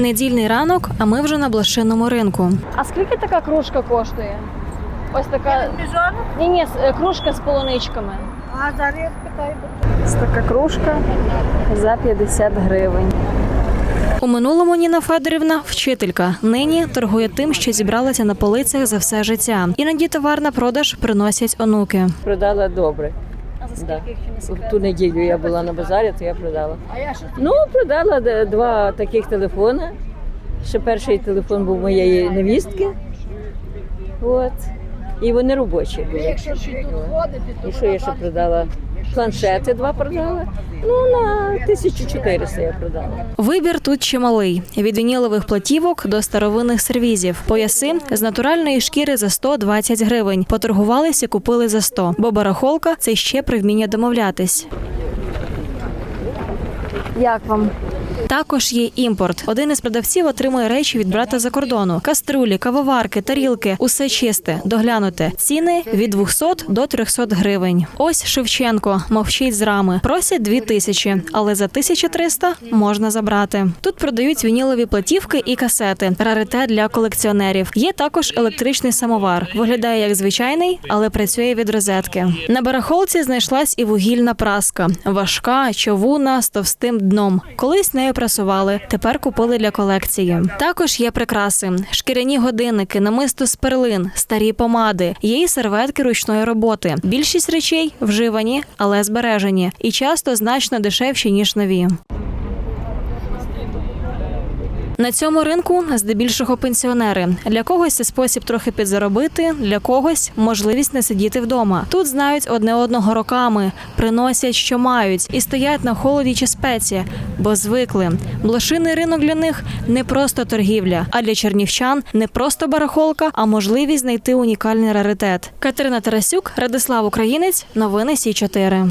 Недільний ранок, а ми вже на блошиному ринку. А скільки така кружка коштує? Ось така. Ні, ні, кружка з полуничками. А зараз питаю. Ось така кружка за 50 гривень. У минулому Ніна Федорівна вчителька. Нині торгує тим, що зібралася на полицях за все життя. Іноді товар на продаж приносять онуки. Продала добре. А за Да. В ту неділю я була на базарі, то я продала. Ну, продала два таких телефони. Ще перший телефон був моєї невістки. От. І вони робочі були. Якщо ще тут ходити, то І що я ще продала? Планшети два продала. Ну, на 1400 я продала. Вибір тут чималий: від вінілових платівок до старовинних сервізів. Пояси з натуральної шкіри за 120 гривень. Поторгувалися, купили за 100. Бо барахолка це ще при вміння домовлятись. Як вам? Також є імпорт. Один із продавців отримує речі від брата за кордону: каструлі, кавоварки, тарілки, усе чисте, доглянуте. Ціни від 200 до 300 гривень. Ось Шевченко мовчить з рами. Просять 2 тисячі, але за 1300 можна забрати. Тут продають вінілові платівки і касети. Раритет для колекціонерів. Є також електричний самовар. Виглядає як звичайний, але працює від розетки. На барахолці знайшлась і вугільна праска, важка, човуна з товстим дном. Колись нею прасували, тепер купили для колекції. Також є прикраси: шкіряні годинники, намисто з перлин, старі помади, є й серветки ручної роботи. Більшість речей вживані, але збережені, і часто значно дешевші ніж нові. На цьому ринку здебільшого пенсіонери. Для когось це спосіб трохи підзаробити, для когось можливість не сидіти вдома. Тут знають одне одного роками, приносять, що мають, і стоять на холоді чи спеці, бо звикли. Блошиний ринок для них не просто торгівля, а для чернівчан не просто барахолка, а можливість знайти унікальний раритет. Катерина Тарасюк, Радислав Українець, новини Сі 4